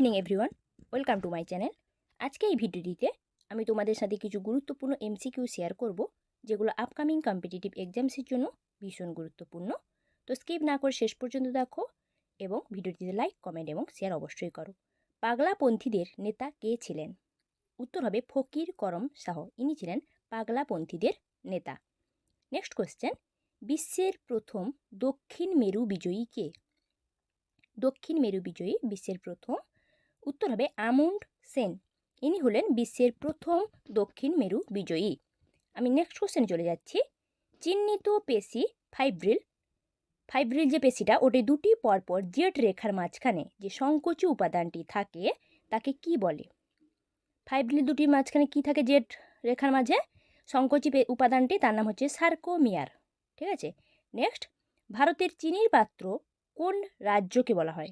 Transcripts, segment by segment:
Evening everyone welcome to my channel আজকে এই ভিডিওটিতে আমি তোমাদের সাথে কিছু গুরুত্বপূর্ণ এমসিকিউ শেয়ার করব, যেগুলো আপকামিং কম্পিটিটিভ এক্সামসের জন্য ভীষণ গুরুত্বপূর্ণ। তো স্কিপ না করে শেষ পর্যন্ত দেখো এবং ভিডিওটিতে লাইক কমেন্ট এবং শেয়ার অবশ্যই করো। পাগলাপন্থীদের নেতা কে ছিলেন? উত্তর হবে ফকির করম শাহ। ইনি ছিলেন পাগলাপন্থীদের নেতা। নেক্সট কোশ্চেন বিশ্বের প্রথম দক্ষিণ মেরু বিজয়ী কে? দক্ষিণ মেরু বিজয়ী বিশ্বের প্রথম উত্তর হবে আমুন্ড সেন। ইনি হলেন বিশ্বের প্রথম দক্ষিণ মেরু বিজয়ী। আমি নেক্সট কোশ্চেনে চলে যাচ্ছি। চিহ্নিত পেশি ফাইব্রিল। ফাইব্রিল যে পেশিটা, ওটি দুটি পরপর জেট রেখার মাঝখানে যে সংকোচী উপাদানটি থাকে, তাকে কি বলে? ফাইব্রিল দুটির মাঝখানে কি থাকে জেট রেখার মাঝে? সংকোচী উপাদানটি, তার নাম হচ্ছে সার্কোমিয়ার। ঠিক আছে? নেক্সট ভারতের চিনির পাত্র কোন রাজ্যকে বলা হয়?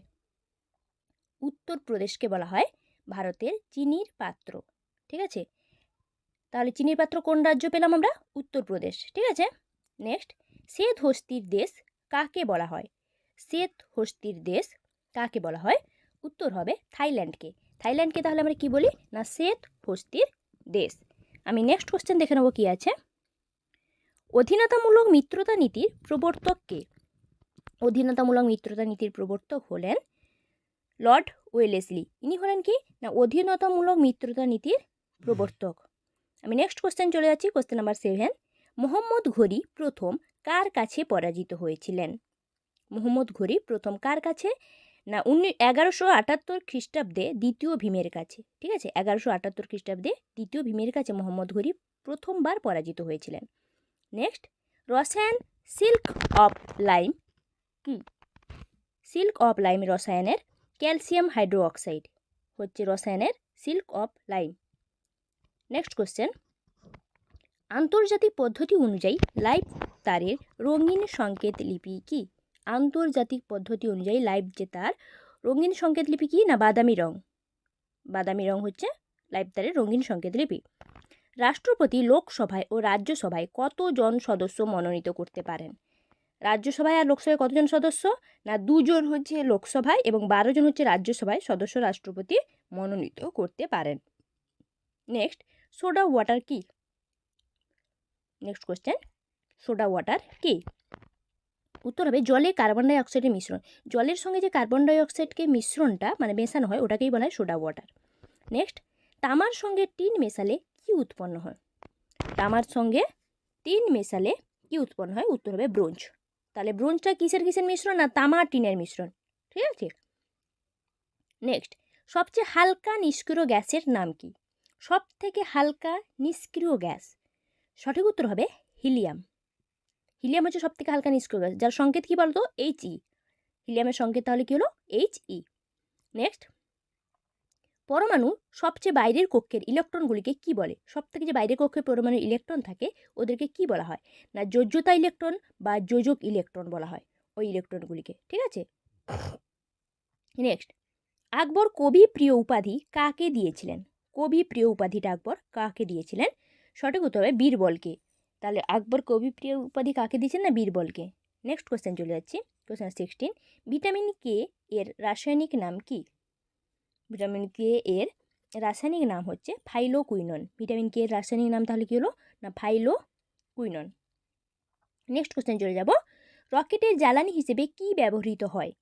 উত্তরপ্রদেশকে বলা হয় ভারতের চিনির পাত্র। ঠিক আছে? তাহলে চিনির পাত্র কোন রাজ্য পেলাম আমরা? উত্তরপ্রদেশ ঠিক আছে? নেক্সট শ্বেত হস্তির দেশ কাকে বলা হয়? শ্বেত হস্তির দেশ কাকে বলা হয়? উত্তর হবে থাইল্যান্ডকে। থাইল্যান্ডকে তাহলে আমরা কি বলি? না, শ্বেত হস্তির দেশ। আমি নেক্সট কোশ্চেন দেখে নেব কী আছে? অধীনতামূলক মিত্রতা নীতির প্রবর্তক কে? অধীনতামূলক মিত্রতা নীতির প্রবর্তক হলেন লর্ড ওয়েলেসলি। ইনি হলেন কি? না অধীনতামূলক মিত্রতা নীতির প্রবর্তক। আমি নেক্সট কোশ্চেন চলে যাচ্ছি কোশ্চেন নাম্বার সেভেন মোহাম্মদ ঘড়ি প্রথম কার কাছে পরাজিত হয়েছিলেন? মোহাম্মদ ঘড়ি প্রথম কার কাছে? না উনি এগারোশো আটাত্তর খ্রিস্টাব্দে দ্বিতীয় ভীমের কাছে। ঠিক আছে? এগারোশো আটাত্তর খ্রিস্টাব্দে দ্বিতীয় ভীমের কাছে মোহাম্মদ ঘড়ি প্রথমবার পরাজিত হয়েছিলেন। নেক্সট রসায়ন সিল্ক অফ লাইম কি সিল্ক অফ লাইম রসায়নের ক্যালসিয়াম হাইড্রোঅক্সাইড হচ্ছে রসায়নের milk of lime next question. আন্তর্জাতিক পদ্ধতি অনুযায়ী লাইভ তারের রঙিন সংকেত লিপি কি? আন্তর্জাতিক পদ্ধতি অনুযায়ী লাইভ যে তার রঙিন সংকেত লিপি কি না বাদামি রং? বাদামি রং হচ্ছে লাইভ তারের রঙিন সংকেত লিপি। রাষ্ট্রপতি, লোকসভায় ও রাজ্যসভায় কতজন সদস্য মনোনীত করতে পারেন? রাজ্যসভায় আর লোকসভায় কতজন সদস্য? না, দুজন হচ্ছে লোকসভায় এবং বারো জন হচ্ছে রাজ্যসভায় সদস্য রাষ্ট্রপতি মনোনীত করতে পারেন। নেক্সট সোডা ওয়াটার কি? নেক্সট কোশ্চেন সোডা ওয়াটার কি? উত্তর হবে জলে কার্বন ডাই অক্সাইডের মিশ্রণ। জলের সঙ্গে যে কার্বন ডাইঅক্সাইডকে মিশ্রণটা মানে মেশানো হয়, ওটাকেই বলা হয় সোডা ওয়াটার নেক্সট তামার সঙ্গে টিন মেশালে কি উৎপন্ন হয়? তামার সঙ্গে টিন মেশালে কি উৎপন্ন হয়? উত্তর হবে ব্রোঞ্জ। তাহলে ব্রোঞ্জটা কিসের কিসের মিশ্রণ না তামা টিনের মিশ্রণ? ঠিক আছে? নেক্সট সবচেয়ে হালকা নিষ্ক্রিয় গ্যাসের নাম কি? সব থেকে হালকা নিষ্ক্রিয় গ্যাস। সঠিক উত্তর হবে হিলিয়াম। হিলিয়াম হচ্ছে সব থেকে হালকা নিষ্ক্রিয় গ্যাস। যার সংকেত কী বলতো? এইচ ই হিলিয়ামের সংকেত তাহলে কী হলো? এইচ ই নেক্সট পরমাণু সবচেয়ে বাইরের কক্ষের ইলেকট্রনগুলিকে কি বলে? সব থেকে যে বাইরের কক্ষে পরমাণুর ইলেকট্রন থাকে, ওদেরকে কি বলা হয়? না যোজ্যতা ইলেকট্রন বা যোজক ইলেকট্রন বলা হয় ওই ইলেকট্রনগুলিকে, ঠিক আছে? নেক্সট আকবর কবি প্রিয় উপাধি কাকে দিয়েছিলেন? কবি প্রিয় উপাধিটা আকবর কাকে দিয়েছিলেন? সঠিক উত্তর হবে বীরবলকে। তাহলে আকবর কবি প্রিয় উপাধি কাকে দিয়েছেন না বীরবলকে? নেক্সট কোশ্চেন চলে যাচ্ছি কোশ্চেন সিক্সটিন ভিটামিন কে এর রাসায়নিক নাম কি? ভিটামিন কে এর রাসায়নিক নাম হচ্ছে ফাইলোকুইনন। ভিটামিন কে এর রাসায়নিক নাম তাহলে কী হলো? না ফাইলো কুইনন নেক্সট কোশ্চেন চলে যাব। রকেটের জ্বালানি হিসেবে কি ব্যবহৃত হয়?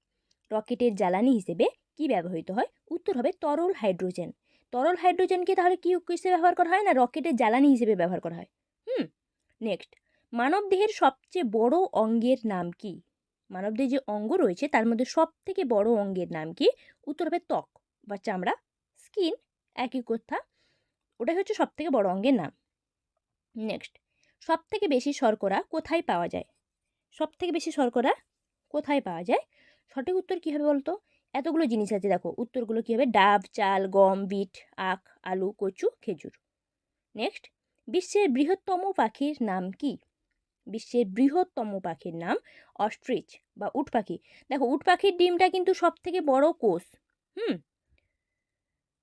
রকেটের জ্বালানি হিসেবে কি ব্যবহৃত হয়? উত্তর হবে তরল হাইড্রোজেন। তরল হাইড্রোজেনকে তাহলে কি হিসেবে ব্যবহার করা হয়? না, রকেটের জ্বালানি হিসেবে ব্যবহার করা হয়। Hmm, next. মানবদেহের সবচেয়ে বড় অঙ্গের নাম কি? মানবদেহের যে অঙ্গ রয়েছে, তার মধ্যে সব থেকে বড় অঙ্গের নাম কি? উত্তর হবে ত্বক। বা চামড়া স্কিন একই কথা, ওটাই হচ্ছে সব থেকে বড় অঙ্গের নাম। নেক্সট সব থেকে বেশি শর্করা কোথায় পাওয়া যায়? সব থেকে বেশি শর্করা কোথায় পাওয়া যায়? সঠিক উত্তর কী হবে বলতো? এতগুলো জিনিস আছে, দেখো। উত্তরগুলো কী হবে? ডাব, চাল, গম, বিট, আখ, আলু, কচু, খেজুর। নেক্সট বিশ্বের বৃহত্তম পাখির নাম কি? বিশ্বের বৃহত্তম পাখির নাম অস্ট্রিচ বা উট পাখি। দেখো, উট পাখির ডিমটা কিন্তু সব থেকে বড় কোষ। হুম?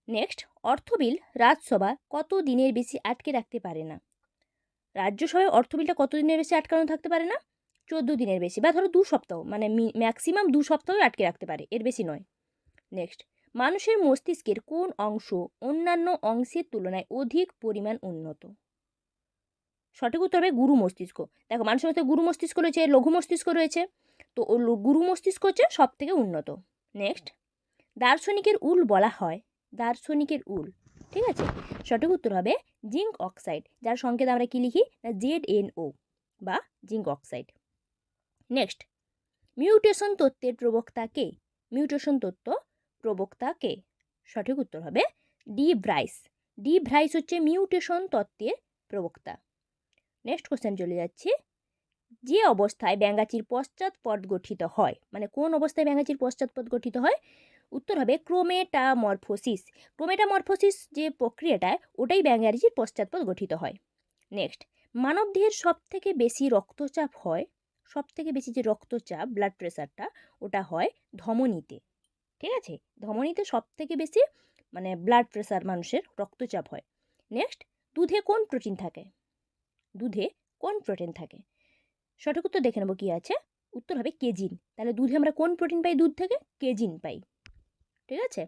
নেক্সট অর্থবিল রাজসভা কত দিনের বেশি আটকে রাখতে পারে না? রাজ্যসভায় অর্থবিলটা কত দিনের বেশি আটকানো থাকতে পারে না? চোদ্দ দিনের বেশি বা ধরো দু সপ্তাহ মানে ম্যাক্সিমাম দু সপ্তাহ আটকে রাখতে পারে, এর বেশি নয়। নেক্সট মানুষের মস্তিষ্কের কোন অংশ অন্যান্য অংশের তুলনায় অধিক পরিমাণ উন্নত? সঠিক উত্তর হবে গুরু মস্তিষ্ক। দেখো, মানুষের মধ্যে গুরু মস্তিষ্ক রয়েছে, লঘু মস্তিষ্ক রয়েছে, তো গুরু মস্তিষ্ক হচ্ছে সব থেকে উন্নত। নেক্সট দার্শনিকের উল বলা হয় দার্শনিকের উল, ঠিক আছে? সঠিক উত্তর হবে জিঙ্ক অক্সাইড, যার সংকেত আমরা কি লিখি? না জেড এন ও বা জিঙ্ক অক্সাইড। নেক্সট, মিউটেশন তত্ত্বের প্রবক্তা কে? মিউটেশন তত্ত্ব প্রবক্তা কে? সঠিক উত্তর হবে ডি ব্রাইস। ডি ব্রাইস হচ্ছে মিউটেশন তত্ত্বের প্রবক্তা। নেক্সট কোশ্চেন চলে যাচ্ছে, যে অবস্থায় ব্যাঙ্গাচির পশ্চাৎপদ গঠিত হয় মানে কোন অবস্থায় ব্যাঙ্গাচির পশ্চাৎপদ গঠিত হয়? উত্তর হবে ক্রোমেটামরফোসিস। ক্রোমেটামরফোসিস যে প্রক্রিয়াটা, ওটাই ব্যাঙ্গাচির পশ্চাৎপদ গঠিত হয়। নেক্সট মানবদেহের সব থেকে বেশি রক্তচাপ হয় সব থেকে বেশি যে রক্তচাপ ব্লাড প্রেশারটা ওটা হয় ধমনীতে। ঠিক আছে? ধমনীতে সব থেকে বেশি মানে ব্লাড প্রেশার মানুষের রক্তচাপ হয়। নেক্সট দুধে কোন প্রোটিন থাকে? দুধে কোন প্রোটিন থাকে? সঠিক উত্তর দেখে নেব কী আছে। উত্তর হবে কেজিন। তাহলে দুধে আমরা কোন প্রোটিন পাই? দুধ থেকে কেজিন পাই। ঠিক আছে?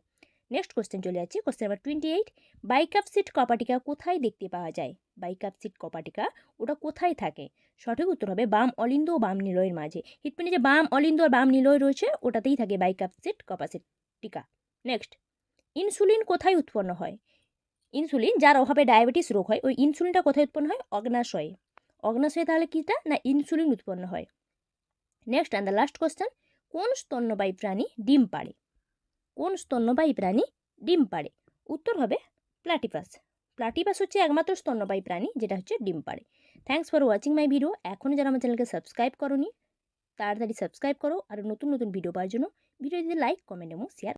নেক্সট কোশ্চেন চলে যাচ্ছে। Question number twenty eight bicuspid কপাটিকা কোথায় দেখতে পাওয়া যায়? বাইকাপ সিট কপাটিকা, ওটা কোথায় থাকে? সঠিক উত্তর হবে বাম অলিন্দ ও বাম নিলয়ের মাঝে। হিটপিনে যে বাম অলিন্দ আর বাম নিলয় রয়েছে, ওটাতেই থাকে বাইকাপসিড কপাসিড টিকা নেক্সট ইনসুলিন কোথায় উৎপন্ন হয়? ইনসুলিন যার অভাবে ডায়াবেটিস রোগ হয়, ওই ইনসুলিনটা কোথায় উৎপন্ন হয়? অগ্নাশয়ে। অগ্নাশয়ে তাহলে কীটা? না ইনসুলিন উৎপন্ন হয়। Next and the last question কোন স্তন্যবায়ী প্রাণী ডিম পাড়ে? কোন স্তন্যবায়ী প্রাণী ডিম পাড়ে? উত্তর হবে প্লাটিপাস। প্লাটিপাস হচ্ছে একমাত্র স্তন্যবায়ী প্রাণী, যেটা হচ্ছে ডিম পাড়ে। Thanks for watching my video এখনও যারা আমার চ্যানেলকে সাবস্ক্রাইব করনি, তাড়াতাড়ি সাবস্ক্রাইব করো। আর নতুন নতুন ভিডিও পাওয়ার জন্য ভিডিও যদি লাইক কমেন্ট এবং শেয়ার